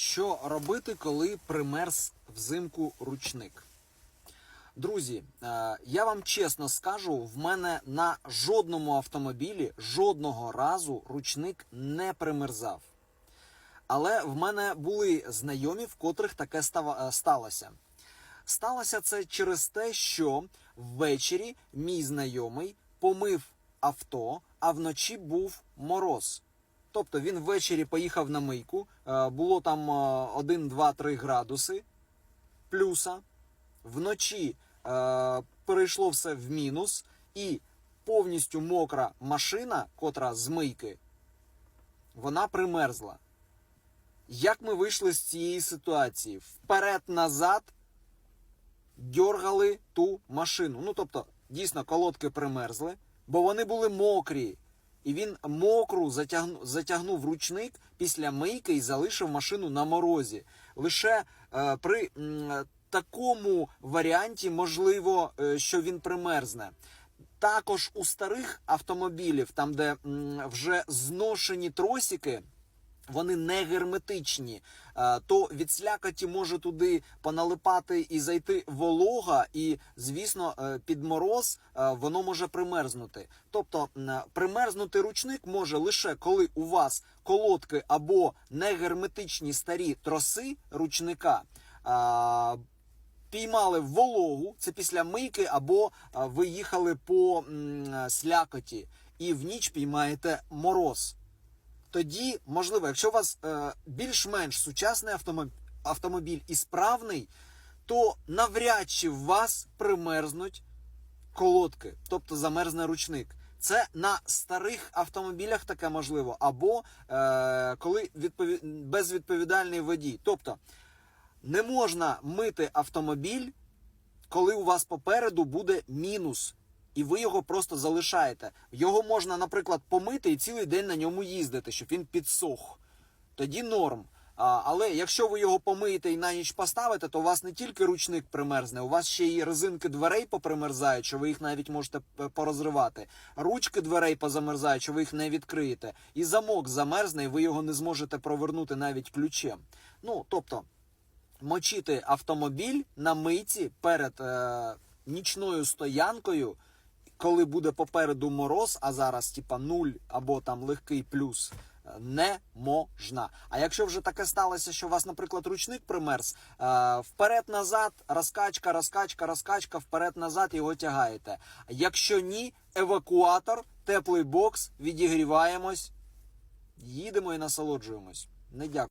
Що робити, коли примерз взимку ручник? Друзі, е, я вам чесно скажу, в мене на жодному автомобілі жодного разу ручник не примерзав. Але в мене були знайомі, в котрих таке е, сталося. Сталося це через те, що ввечері мій знайомий помив авто, а вночі був мороз. Тобто він ввечері поїхав на мийку, е, було там 1, 2, 3 градуси плюса. Вночі е, перейшло все в мінус, і повністю мокра машина, котра з мийки, вона примерзла. Як ми вийшли з цієї ситуації? Вперед-назад дьоргали ту машину. Ну, тобто, дійсно, колодки примерзли, бо вони були мокрі. І він мокру затягнув, затягнув ручник після мийки і залишив машину на морозі. Лише е, при м, такому варіанті можливо, е, що він примерзне. Також у старих автомобілів, там де м, вже зношені тросики, вони не герметичні, е, то від слякоті може туди поналипати і зайти волога, і звісно, е, під мороз е, воно може примерзнути. Тобто примерзнути ручник може лише коли у вас колодки або негерметичні старі троси ручника. Піймали вологу, це після мийки, або ви їхали по слякоті, і в ніч піймаєте мороз тоді, можливо, якщо у вас е, більш-менш сучасний автомобіль, автомобіль і справний, то навряд чи в вас примерзнуть колодки, тобто замерзне ручник. Це на старих автомобілях таке можливо, або е, коли відпові... безвідповідальний водій. Тобто не можна мити автомобіль, коли у вас попереду буде мінус, і ви його просто залишаєте. Його можна, наприклад, помити і цілий день на ньому їздити, щоб він підсох. Тоді норм. А, але якщо ви його помиєте і на ніч поставите, то у вас не тільки ручник примерзне, у вас ще й резинки дверей попримерзають, що ви їх навіть можете порозривати. Ручки дверей позамерзають, що ви їх не відкриєте. І замок замерзне, і ви його не зможете провернути навіть ключем. Ну, тобто, мочити автомобіль на мийці перед е, нічною стоянкою, коли буде попереду мороз, а зараз типа нуль або там легкий плюс. е, Не можна. А якщо вже таке сталося, що у вас, наприклад, ручник примерз, е, вперед-назад, розкачка, розкачка, розкачка, вперед-назад його тягаєте. Якщо ні, евакуатор, теплий бокс, відігріваємось, їдемо і насолоджуємось. Не дякую.